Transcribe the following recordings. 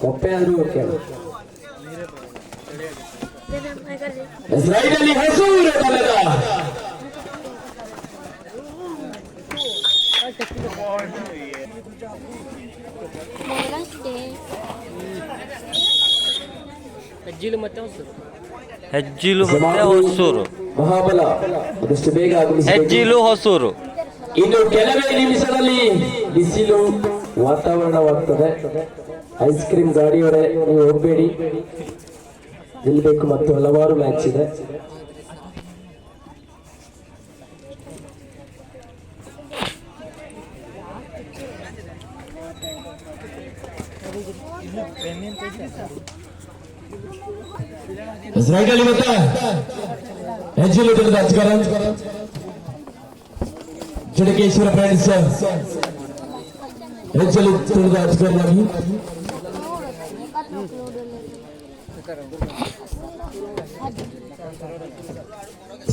ಕೊಪ್ಪೆ ಆದ್ರೂ okay Jangan mereka sih. ಇಸ್ರಾಯೇಲಲ್ಲಿ ಹಸೂರು ಬಲದ Mereka sih. ಹೆಜ್ಜಿಲು ಮತ್ತೆ ಹೊಸೂರು ಹೆಜ್ಜಿಲು ಮತ್ತೆ ಹೊಸೂರು ಮಹಾಬಲ ಅದಷ್ಟು ಬೇಗ ಆಗಮಿಸಬೇಕು ಹೆಜ್ಜಿಲು ಹೊಸೂರು ಇನ್ನು ಕೆಲವೇ ನಿಮಿಷದಲ್ಲಿ ಬಿಸಿಲು ವಾತಾವರಣವಾಗ್ತದೆ ಐಸ್ ಕ್ರೀಮ್ ಗಾಡಿಯವರೇ, ನೀವು ಹೋಗಬೇಡಿ. ನಿಲ್ಬೇಕು ಮತ್ತು ಹಲವಾರು ಮ್ಯಾಚ್ ಇದೆ. ಜಡಕೇಶ್ವರ ಫ್ರೆಂಡ್ಸ್ ಹೆಜ್ಜೆಲು ತಿಳಿದ ಅಜ್ಗರ್ನಾಗಿ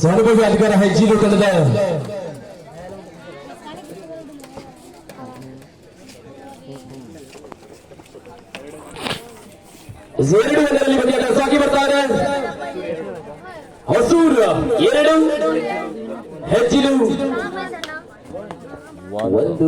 ಸೌರಭ ಅಧಿಕಾರ ಹೆಜ್ಜೆಲು ತಿಳಿದ ಎರಡು ಒಂದರಲ್ಲಿ ಬಂದಿಯ ಸಾಗಿ ಬರ್ತಾರೆ ಹೊಸೂರು ಎರಡು ಹೆಜ್ಜಿಲು ಒಂದು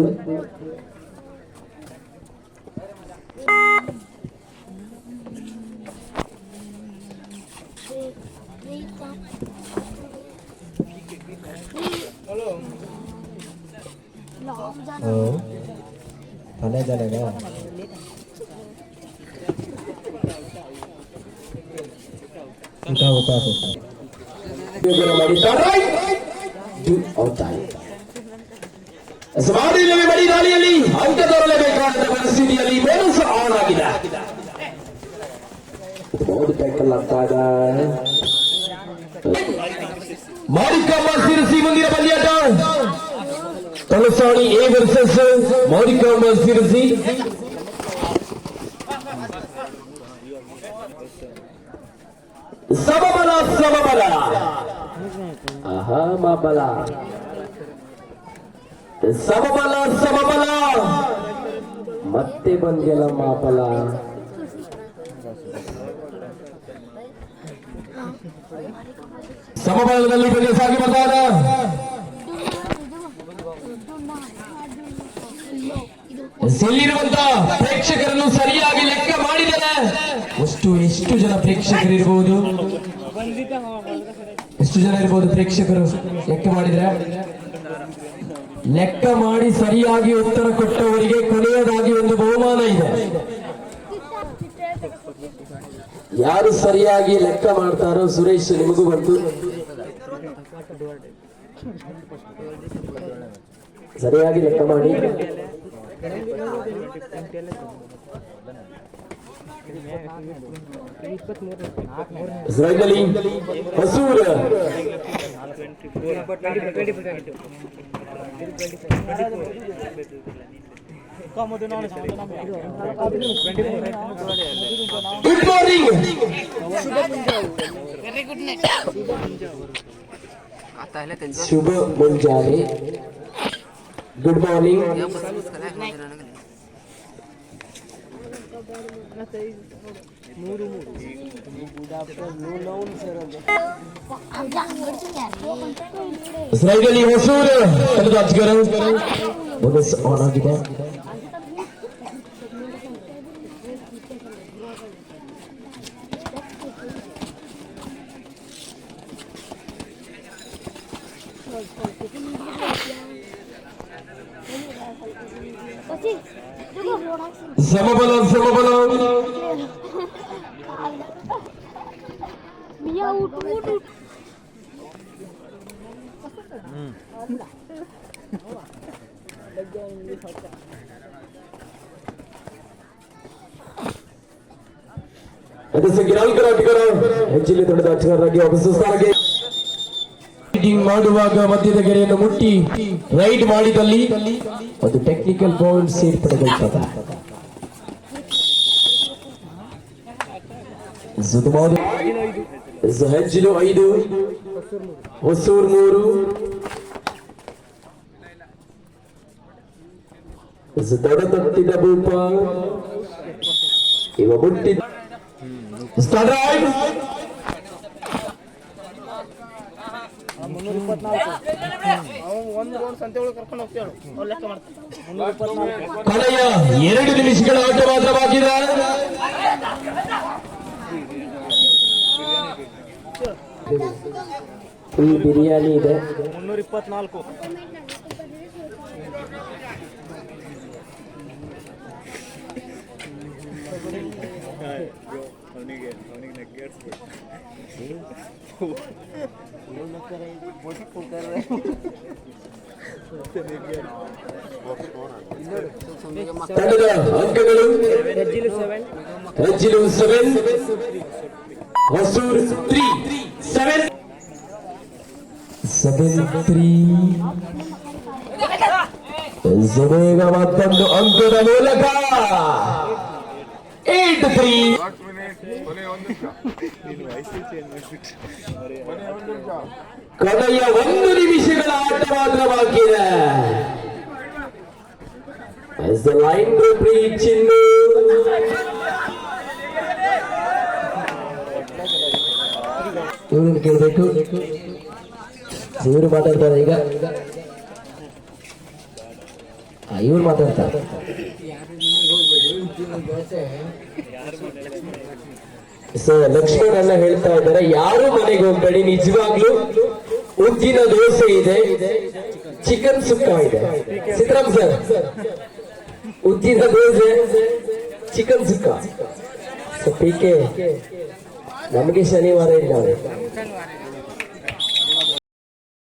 चलेगा उठा उठा तो समाधि बड़ी डाली अली अंत दौर में बेकार अली मेरे से बहुत टैकल लगता है मारिका मंदिर Ballia town A versus ಮಾರಿಕಮ್ಮ Sirsi ಸಮಬಲ ಸಮಬಲ ಆಹಾ ಮಾಬಲ ಸಮಬಲ ಸಮಬಲ ಮತ್ತೆ ಬಂದ್ಯಲ್ಲ ಮಾಬಲ ಸಮಬಲದಲ್ಲಿ ಬಂದು ಸಾಗಿ ಬರ್ತಾರ ಇಲ್ಲಿರುವಂತ ಪ್ರೇಕ್ಷಕರನ್ನು ಸರಿಯಾಗಿ ಲೆಕ್ಕ ಮಾಡಿದರೆ ಎಷ್ಟು ಎಷ್ಟು ಜನ ಪ್ರೇಕ್ಷಕರಿರ್ಬೋದು ಎಷ್ಟು ಜನ ಇರ್ಬೋದು ಪ್ರೇಕ್ಷಕರು ಲೆಕ್ಕ ಮಾಡಿದ್ರೆ? ಲೆಕ್ಕ ಮಾಡಿ ಸರಿಯಾಗಿ ಉತ್ತರ ಕೊಟ್ಟವರಿಗೆ ಕೊನೆಯದಾಗಿ ಒಂದು ಬಹುಮಾನ ಇದೆ. ಯಾರು ಸರಿಯಾಗಿ ಲೆಕ್ಕ ಮಾಡ್ತಾರೋ ಸುರೇಶ್ ನಿಮಗೂ ಬಂತು. ಸರಿಯಾಗಿ ಲೆಕ್ಕ ಮಾಡಿ. ಇಸ್ರಾಯೇಲಲ್ಲಿ ಹಸೂರ್ ಗುಡ್ ಮಾರ್ನಿಂಗ್ ಶುಭ ಮುಂಜಾನೆ ಗುಡ್ ಮಾರ್ನಿಂಗ್ ಇಸ್ರಾಯೇಲಲ್ಲಿ ಹೊಸೂರ್ ಕಳೆದ ಅಜ್ಗರ ಬೋನಸ್ ಆನ್ ಆಗಿದೆ సమబలం సమబలం गिराल करा करा एक्चुअली थोड़ा अच्छा कर रहा है कि ऑफ़िस सारा के ರೈಡಿಂಗ್ ಮಾಡುವಾಗ ಮಧ್ಯದ ಗೆರೆಯನ್ನು ಮುಟ್ಟಿ ರೈಡ್ ಮಾಡಿದಲ್ಲಿ ಒಂದು ಟೆಕ್ನಿಕಲ್ ಬೌಂಡ್ ಸೇರ್ಪಡೆಗೊಳ್ತದೆ ಹೆಜ್ಜಿಲು ಐದು ಹೊಸೂರು ಮೂರು. ದಡ ತಟ್ಟಿದ ಭೂಪ ಇವ ಮುಟ್ಟಿ ಸ್ಟಾರ್ಟ್ ಎರಡು ಒಂದು ರೌಂಡ್ ಸಂತೆ ಒಳಗೆ ಕರ್ಕೊಂಡು ಹೋಗ್ತೇವೆ ಇದೆ ಲೆಕ್ಕ ಮಾಡ್ತಾರೆ ಮುನ್ನೂರ ಇಪ್ಪತ್ನಾಲ್ಕು. ಕೊನೆಯ ಎರಡು ನಿಮಿಷಗಳ ಆಟ ಮಾತ್ರ ಬಾಕಿ ಇದೆ ಫುಲ್ ಬಿರಿಯಾನಿ ಇದೆ ಮುನ್ನೂರ ಇಪ್ಪತ್ನಾಲ್ಕು ತಂಡದ ಅಂಕಗಳು ಹೆಜ್ಜಿಲು seven ರಜ್ಜಿಲು seven Hosur three seven seven three ಸುಬೇಗ ಮತ್ತೊಂದು ಅಂಕದ ಮೂಲಕ ಏಟ್ ತ್ರೀ ಕೊನೆಯ ಒಂದು ನಿಮಿಷಗಳ ಆಟ ಮಾತ್ರ ಬಾಕಿ ಇದೆ As the line group reach in ಇವ್ರನ್ನ ಕೇಳಬೇಕು ಇವರು ಮಾತಾಡ್ತಾರೆ ಈಗ ಆ, ಇವ್ರು ಮಾತಾಡ್ತಾರೆ ಸೊ ಲಕ್ಷ್ಮಣ್ ಹೇಳ್ತಾ ಇದ್ದಾರೆ, ಯಾರು ಮನೆಗೆ ಹೋಗ್ಬೇಡಿ, ನಿಜವಾಗ್ಲೂ ಉದ್ದಿನ ದೋಸೆ ಇದೆ ಚಿಕನ್ ಸುಕ್ಕ ಇದೆ. ಸಿದ್ದರಾಮ್ ಸರ್, ಉದ್ದಿನ dosa chicken sukka. So P K ನಮಗೆ ಶನಿವಾರ ಇಲ್ಲ